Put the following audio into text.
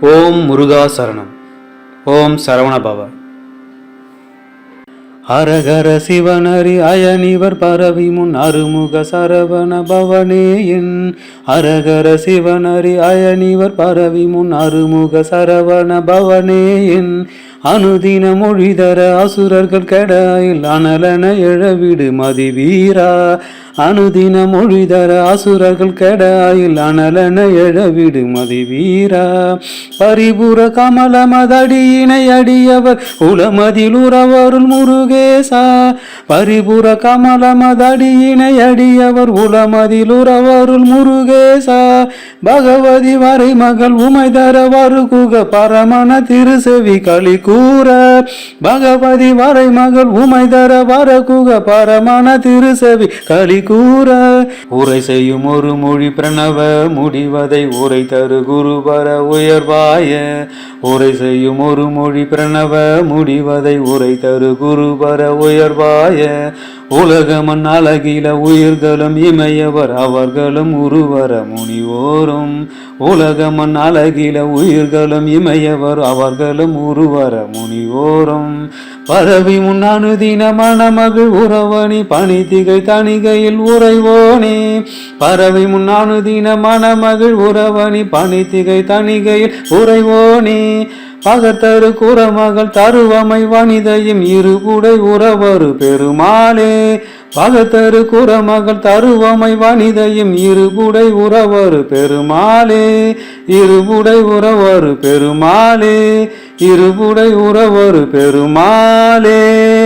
ஓம் முருகா சரணம். ஓம் சரவணபவ. அரகர சிவனரி அயனிவர் பரவி முன் அருமுக சரவண பவனே என். அரகர சிவனரி அயனிவர் பரவி முன் அருமுக சரவண பவனே என். அனுதின மொழிதர அசுரர்கள் கடாயில் அனலன எழவிடு மதிவீரா. அனுதின மொழிதர அசுரர்கள் கடாயில் அனலன எழவிடு மதிவீரா. பரிபுர கமல மதடியினை அடியவர் உளமதில் உறவருள் முருகேசா. பரிபுர கமல மதடியினை அடியவர் உளமதில் உறவருள் முருகேசா. பகவதி வரை மகள் உமைதர வருகுக பரமன திருசெவி களி கூற பகவதி வரை மகள் உமைதர வரகுக பரமான திருசவி களி கூற. உரை செய்யும் ஒரு மொழி பிரணவ முடிவதை உரை தரு குருபர உயர்வாய. உரை செய்யும் ஒரு மொழி பிரணவ முடிவதை உரை தரு குருபர உயர்வாய. உலகமன் அழகில உயிர்களும் இமையவர் அவர்களும் உருவர முனிவோரும். உலகமன் அழகில உயிர்களும் இமையவர் அவர்களும் உருவர முனிவோரும். பரவி முன் மணமகள் உறவணி பணித்திகை தணிகையில் உறைவோனே. பரவி முன் மணமகள் உறவணி பணித்திகை தணிகையில் உறைவோனே. பகத்தரு குறமகள் தருவமை வனிதையும் இருபுடை உறவரு பெருமாளே. பகத்தரு குறமகள் தருவமை வனிதையும் இருபுடை உறவரு பெருமாளே. இருபுடை உறவரு பெருமாளே. இருபுடை உறவரு பெருமாளே.